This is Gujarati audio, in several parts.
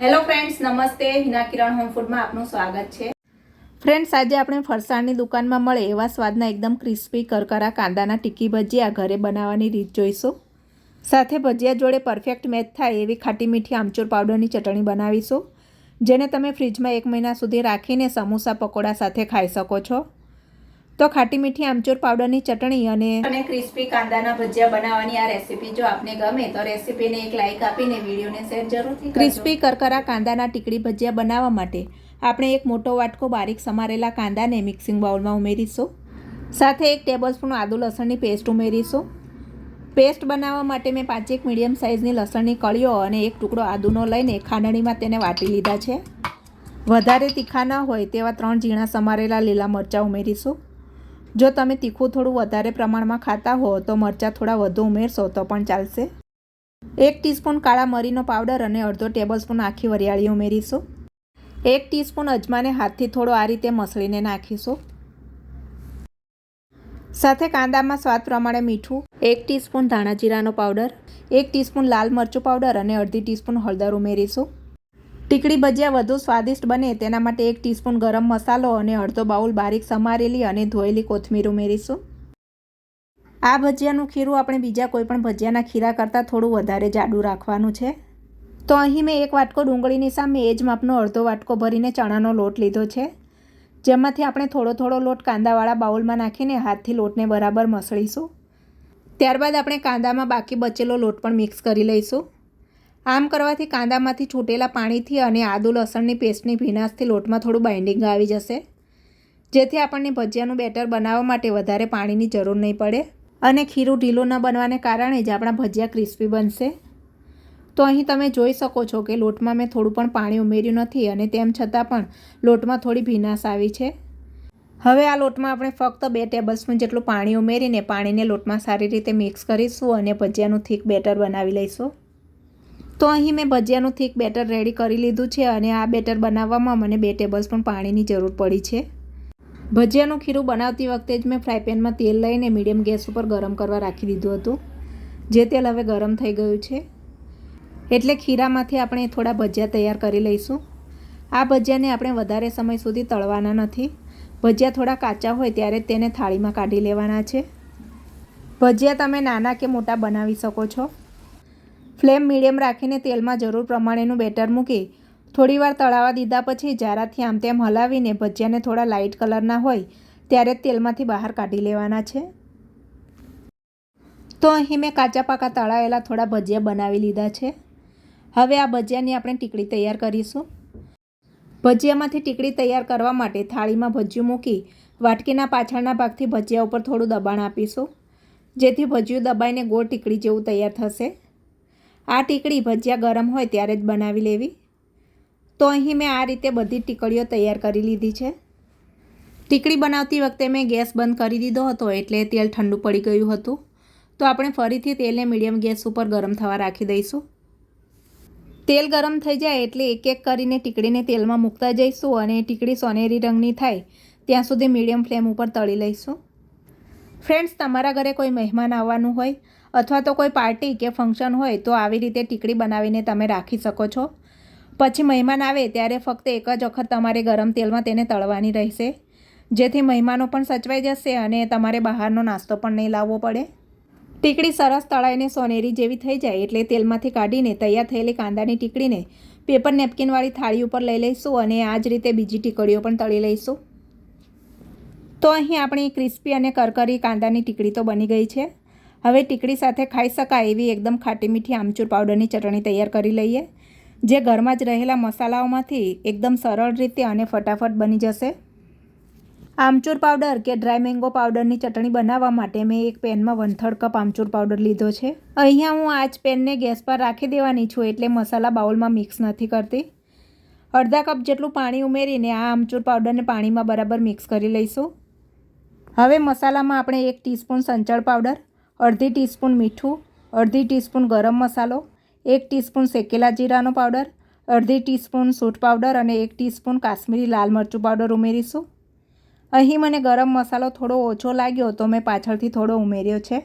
હેલો ફ્રેન્ડ્સ નમસ્તે. હિના કિરણ હોમ ફૂડમાં આપનું સ્વાગત છે. ફ્રેન્ડ્સ આજે આપણે ફરસાણની દુકાનમાં મળે એવા સ્વાદના એકદમ ક્રિસ્પી કરકરા કાંદાના ટીકી ભજીયા ઘરે બનાવવાની રીત જોઈશું. સાથે ભજીયા જોડે પરફેક્ટ મેચ થાય એવી ખાટી મીઠી આમચૂર પાવડરની ચટણી બનાવીશું, જેને તમે ફ્રીજમાં એક મહિના સુધી રાખીને સમોસા પકોડા સાથે ખાઈ શકો છો. તો ખાટી મીઠી આમચૂર પાવડરની ચટણી અને અને ક્રિસ્પી કાંદાના ભજીયા બનાવવાની આ રેસીપી જો આપને ગમે તો રેસીપીને એક લાઈક આપીને વિડીયોને શેર જરૂરથી ક્રિસ્પી કરકરા કાંદાના ટીકડી ભજીયા બનાવવા માટે આપણે એક મોટો વાટકો બારીક સમારેલા કાંદાને મિક્સિંગ બાઉલમાં ઉમેરીશું. સાથે એક ટેબલસ્પૂન આદુ લસણની પેસ્ટ ઉમેરીશું. પેસ્ટ બનાવવા માટે મેં પાંચેક મીડિયમ સાઇઝની લસણની કળીઓ અને એક ટુકડો આદુનો લઈને ખાંડણીમાં તેને વાટી લીધા છે. વધારે તીખા ન હોય તેવા ત્રણ ઝીણા સમારેલા લીલા મરચાં ઉમેરીશું. જો તમે તીખું થોડું વધારે પ્રમાણમાં ખાતા હો, તો મરચાં થોડા વધુ ઉમેરશો તો પણ ચાલશે. એક ટીસ્પૂન કાળા મરીનો પાવડર અને અડધો ટેબલસ્પૂન આખી વરિયાળી ઉમેરીશું. એક ટીસ્પૂન અજમાને હાથથી થોડો આ રીતે મસળીને નાખીશું. સાથે કાંદામાં સ્વાદ પ્રમાણે મીઠું, એક ટીસ્પૂન ધાણા જીરાનો પાવડર, એક ટીસ્પૂન લાલ મરચું પાવડર અને અડધી ટીસ્પૂન હળદર ઉમેરીશું. ટીકડી ભજીયા વધુ સ્વાદિષ્ટ બને તેના માટે એક ટીસ્પૂન ગરમ મસાલો અને અડધો બાઉલ બારીક સમારેલી અને ધોયેલી કોથમીર ઉમેરીશું. આ ભજીયાનું ખીરું આપણે બીજા કોઈપણ ભજીયાના ખીરા કરતાં થોડું વધારે જાડું રાખવાનું છે. તો અહીં મેં એક વાટકો ડુંગળીની સામે એ જ માપનો અડધો વાટકો ભરીને ચણાનો લોટ લીધો છે. જેમાંથી આપણે થોડો થોડો લોટ કાંદાવાળા બાઉલમાં નાખીને હાથથી લોટને બરાબર મસળીશું. ત્યારબાદ આપણે કાંદામાં બાકી બચેલો લોટ પણ મિક્સ કરી લઈશું. આમ કરવાથી કાંદામાંથી છૂટેલા પાણીથી અને આદુ લસણની પેસ્ટની ભીનાશથી લોટમાં થોડું બાઇન્ડિંગ આવી જશે. જેથી આપણને ભજીયાનું બેટર બનાવવા માટે વધારે પાણીની જરૂર નહીં પડે અને ખીરું ઢીલું ન બનવાને કારણે જ આપણા ભજીયા ક્રિસ્પી બનશે. તો અહીં તમે જોઈ શકો છો કે લોટમાં મેં થોડું પણ પાણી ઉમેર્યું નથી અને તેમ છતાં પણ લોટમાં થોડી ભીનાશ આવી છે. હવે આ લોટમાં આપણે ફક્ત બે ટેબલસ્પૂન જેટલું પાણી ઉમેરીને પાણીને લોટમાં સારી રીતે મિક્સ કરીશું અને ભજીયાનું થીક બેટર બનાવી લઈશું. તો અહીં મેં ભજીયાનું થીક બેટર રેડી કરી લીધું છે અને આ બેટર બનાવવામાં મને બે ટેબલસ્પૂન પાણીની જરૂર પડી છે. ભજીયાનું ખીરું બનાવતી વખતે જ મેં ફ્રાયપેનમાં તેલ લઈને મીડિયમ ગેસ ઉપર ગરમ કરવા રાખી દીધું હતું. જે તેલ હવે ગરમ થઈ ગયું છે. એટલે ખીરામાંથી આપણે થોડા ભજીયા તૈયાર કરી લઈશું. આ ભજીયાને આપણે વધારે સમય સુધી તળવાના નથી. ભજીયા થોડા કાચા હોય ત્યારે તેને થાળીમાં કાઢી લેવાના છે. ભજીયા તમે નાના કે મોટા બનાવી શકો છો. ફ્લેમ મીડિયમ રાખીને તેલમાં જરૂર પ્રમાણેનું બેટર મૂકી થોડીવાર તળાવા દીધા પછી જારાથી આમ તેમ હલાવીને ભજીયાને થોડા લાઇટ કલરના હોય ત્યારે જ તેલમાંથી બહાર કાઢી લેવાના છે. તો અહીં મેં કાચા પાકા તળાયેલા થોડા ભજીયા બનાવી લીધા છે. હવે આ ભજીયાની આપણે ટીકડી તૈયાર કરીશું. ભજીયામાંથી ટીકડી તૈયાર કરવા માટે થાળીમાં ભજીયું મૂકી વાટકીના પાછળના ભાગથી ભજીયા ઉપર થોડું દબાણ આપીશું, જેથી ભજીયું દબાઈને ગોળ ટીકડી જેવું તૈયાર થશે. આ ટીકડી ભજીયા ગરમ હોય ત્યારે જ બનાવી લેવી. તો અહીં મેં આ રીતે બધી ટીકડીઓ તૈયાર કરી લીધી છે. ટીકડી બનાવતી વખતે મેં ગેસ બંધ કરી દીધો હતો એટલે તેલ ઠંડુ પડી ગયું હતું. તો આપણે ફરીથી તેલને મીડિયમ ગેસ ઉપર ગરમ થવા રાખી દઈશું. તેલ ગરમ થઈ જાય એટલે એક એક કરીને ટીકડીને તેલમાં મૂકતા જઈશું અને ટીકડી સોનેરી રંગની થાય ત્યાં સુધી મીડિયમ ફ્લેમ ઉપર તળી લઈશું. ફ્રેન્ડ્સ તમારા ઘરે કોઈ મહેમાન આવવાનું હોય અથવા તો કોઈ પાર્ટી કે ફંક્શન હોય તો આવી રીતે ટીકડી બનાવીને તમે રાખી શકો છો. પછી મહેમાન આવે ત્યારે ફક્ત એક જ વખત તમારે ગરમ તેલમાં તેને તળવાની રહેશે. જેથી મહેમાનો પણ સચવાઈ જશે અને તમારે બહારનો નાસ્તો પણ નહીં લાવવો પડે. ટીકડી સરસ તળાઈને સોનેરી જેવી થઈ જાય એટલે તેલમાંથી કાઢીને તૈયાર થયેલી કાંદાની ટીકડીને પેપર નેપકિનવાળી થાળી ઉપર લઈ લઈશું અને આ જ રીતે બીજી ટીકડીઓ પણ તળી લઈશું. તો અહીં આપણી ક્રિસ્પી અને કરકરી કાંદાની ટીકડી તો બની ગઈ છે. હવે ટીકડી સાથે ખાઈ શકાય એવી એકદમ ખાટી મીઠી આમચૂર પાવડરની ચટણી તૈયાર કરી લઈએ, જે ઘરમાં જ રહેલા મસાલાઓમાંથી એકદમ સરળ રીતે અને ફટાફટ બની જશે. આમચૂર પાવડર કે ડ્રાય મેંગો પાવડરની ચટણી બનાવવા માટે મેં એક પેનમાં વન કપ આમચૂર પાવડર લીધો છે. અહીંયા હું આ જ પેનને ગેસ પર રાખી દેવાની છું એટલે મસાલા બાઉલમાં મિક્સ નથી કરતી. અડધા કપ જેટલું પાણી ઉમેરીને આ આમચૂર પાવડરને પાણીમાં બરાબર મિક્સ કરી લઈશું. હવે મસાલામાં આપણે એક ટીસ્પૂન સંચળ પાવડર, અડધી ટીસ્પૂન મીઠું, અડધી ટીસ્પૂન ગરમ મસાલો, એક ટીસ્પૂન શેકેલા જીરાનો પાવડર, અડધી ટીસ્પૂન સૂટ પાવડર અને એક ટીસ્પૂન કાશ્મીરી લાલ મરચું પાવડર ઉમેરીશું. અહીં મને ગરમ મસાલો થોડો ઓછો લાગ્યો તો મેં પાછળથી થોડો ઉમેર્યો છે.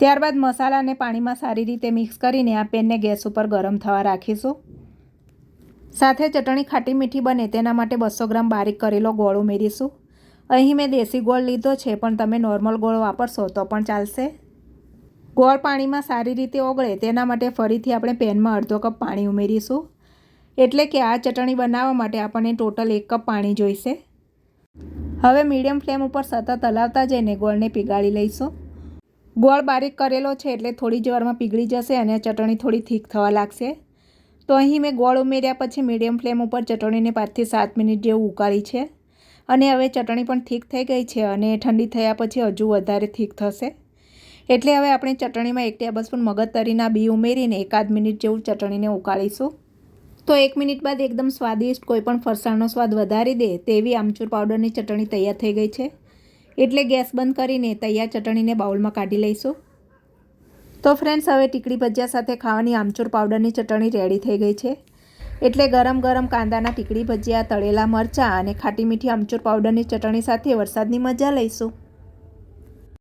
ત્યારબાદ મસાલાને પાણીમાં સારી રીતે મિક્સ કરીને આ પેનને ગેસ ઉપર ગરમ થવા રાખીશું. સાથે ચટણી ખાટી મીઠી બને તેના માટે બસો ગ્રામ બારીક કરેલો ગોળ ઉમેરીશું. અહીં મેં દેશી ગોળ લીધો છે, પણ તમે નોર્મલ ગોળ વાપરશો તો પણ ચાલશે. ગોળ પાણીમાં સારી રીતે ઓગળે, તેના માટે ફરીથી આપણે પેનમાં અડધો કપ પાણી ઉમેરીશું. એટલે કે આ ચટણી બનાવવા માટે આપણને ટોટલ એક કપ પાણી જોઈશે. હવે મીડિયમ ફ્લેમ ઉપર સતત હલાવતા જઈને ગોળને પીગાળી લઈશું. ગોળ બારીક કરેલો છે એટલે થોડી જ વારમાં પીગળી જશે અને ચટણી થોડી થીક થવા લાગશે. તો અહીં મેં ગોળ ઉમેર્યા પછી મીડિયમ ફ્લેમ ઉપર ચટણીને પાંચથી સાત મિનિટ જેવું ઉકાળી છે. અને હવે ચટણી પણ થીક થઈ ગઈ છે અને ઠંડી થયા પછી હજુ વધારે થીક થશે. એટલે હવે આપણે ચટણીમાં એક ટેબલસ્પૂન મગજતરીના બી ઉમેરીને એકાદ મિનિટ જેવું ચટણીને ઉકાળીશું. તો એક મિનિટ બાદ એકદમ સ્વાદિષ્ટ કોઈપણ ફરસાણનો સ્વાદ વધારી દે તેવી આમચૂર પાવડરની ચટણી તૈયાર થઈ ગઈ છે. એટલે ગેસ બંધ કરીને તૈયાર ચટણીને બાઉલમાં કાઢી લઈશું. તો ફ્રેન્ડ્સ, હવે ટીકડી ભજીયા સાથે ખાવાની આમચૂર પાવડરની ચટણી રેડી થઈ ગઈ છે. એટલે ગરમ ગરમ કાંદાના ટીકડી ભજીયા, તળેલા મરચાં અને ખાટી મીઠી આમચૂર પાવડરની ચટણી સાથે વરસાદની મજા લઈશું.